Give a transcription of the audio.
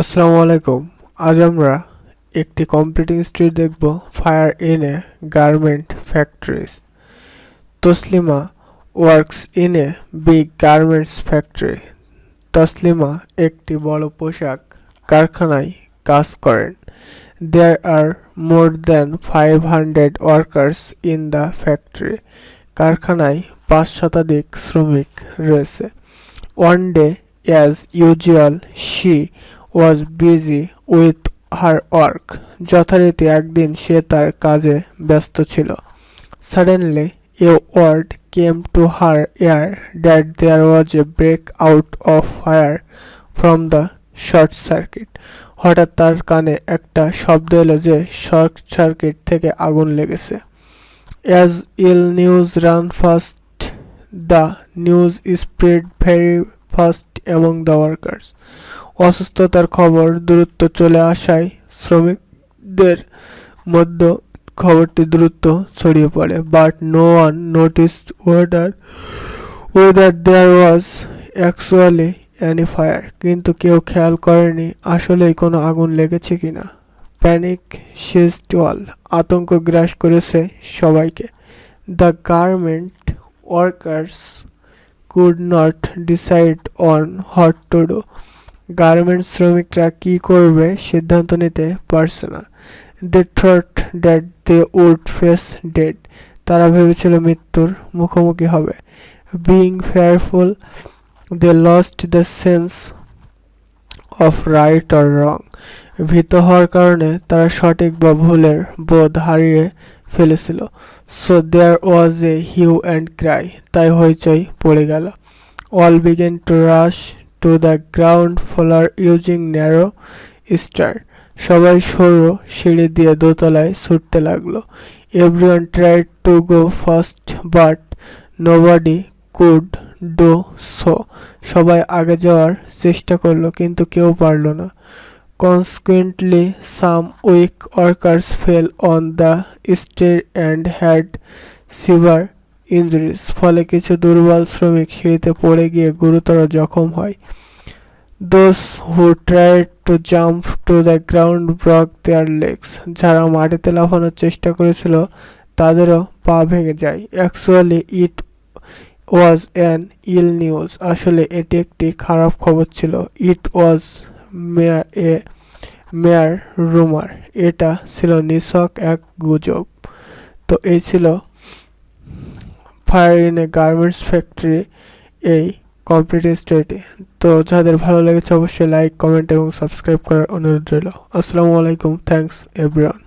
আসসালামু আলাইকুম। আজ আমরা একটি কমপ্লিটিং স্টোরি দেখব fire in a garment factories Taslima works in a big garments factory Taslima একটি বড় পোশাক কারখানায় কাজ করেন। There are more than five hundred workers in the factory কারখানায় পাঁচ শতাধিক শ্রমিক রয়েছে। One day as usual she was busy with her work যথারীতি একদিন সে তার কাজে ব্যস্ত ছিল। Suddenly a word came to her ear that there was a break out of fire from the short circuit হঠাৎ তার কানে একটা শব্দ এলো যে শর্ট সার্কিট থেকে আগুন লেগেছে। As ill news run fast the news spread very fast among the workers অসুস্থতার খবর দূরত্ব চলে আসায় শ্রমিকদের মধ্যে খবরটি দ্রুত ছড়িয়ে পড়ে but no one notice whether whether there was actually any fire কিন্তু কেউ খেয়াল করেনি আসলেই কোনো আগুন লেগেছে কিনা। প্যানিক সিজড অল আতঙ্ক গ্রাস করেছে সবাইকে। The garment workers could not decide on how to do garments শ্রমিকরা কী করবে সিদ্ধান্ত নিতে পারছে না। They thought that they would face dead তারা ভেবেছিল মৃত্যুর মুখোমুখি হবে। Being fearful they lost the sense of right or wrong ভীত হওয়ার কারণে তারা সঠিক বা ভুলের বোধ হারিয়ে ফেলেছিল। So there was a hue and cry তাই হইচই পড়ে গেল। All began to rush to the ground floor using narrow stair সবাই সরু সিঁড়ি দিয়ে দোতলায় ছুটতে লাগল। Everyone tried to go first but nobody could do so সবাই আগে যাওয়ার চেষ্টা করল, কিন্তু কেউ পারল না। Consequently some weak workers fell on the stair and had severe injuries ফলে কিছু দুর্বল শ্রমিক সিঁড়িতে পড়ে গিয়ে গুরুতর জখম হয়। Those who tried to jump to the ground broke their legs যারা মাটিতে লাফানোর চেষ্টা করেছিল, তাদেরও পা ভেঙে যায়। Actually it was an ill news আসলে, এটি একটি খারাপ খবর ছিল। ইট ওয়াজ মেয়ার রুমার। এটা ছিল নিছক এক গুজব। তো এই ছিল fire in a garments factory এই কমপ্লিট স্টোরিটি। তো যাদের ভালো লেগেছে, অবশ্যই লাইক, কমেন্ট এবং সাবস্ক্রাইব করার অনুরোধ রইল। আসসালামু আলাইকুম। Thanks everyone.